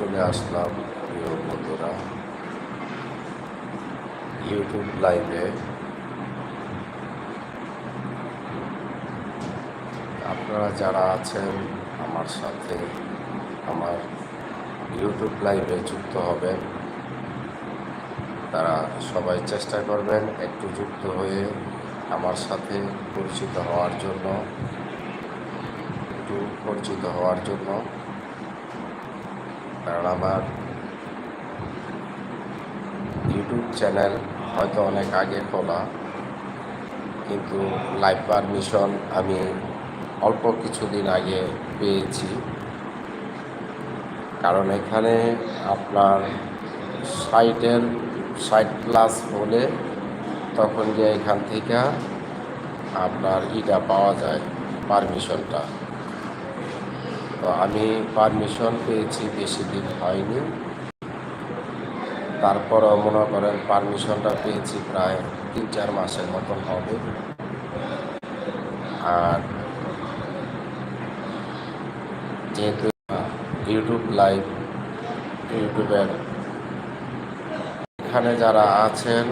চলে আসলাম, প্রিয় বন্ধুরা। ইউটিউব লাইভে আপনারা যারা আছেন, আমার সাথে আমার ইউটিউব লাইভে যুক্ত হবেন, তারা সবাই চেষ্টা করবেন একটু যুক্ত হয়ে আমার সাথে পরিচিত হওয়ার জন্য, একটু পরিচিত হওয়ার জন্য। কারণ আমার ইউটিউব চ্যানেল হয়তো অনেক আগে খোলা, কিন্তু লাইভ পারমিশন আমি অল্প কিছুদিন আগে পেয়েছি। কারণ এখানে আপনার সাইটের সাইট প্লাস হলে তখন যে এখান থেকে আপনার ইটা পাওয়া যায় পারমিশনটা তো আমি পারমিশন পেয়েছি, বেশি দিন হয়নি। তারপরও মনে করেন পারমিশনটা পেয়েছি প্রায় তিন চার মাসের মতন হবে। আর যেহেতু ইউটিউব লাইভ ইউটিউবের এখানে যারা আছেন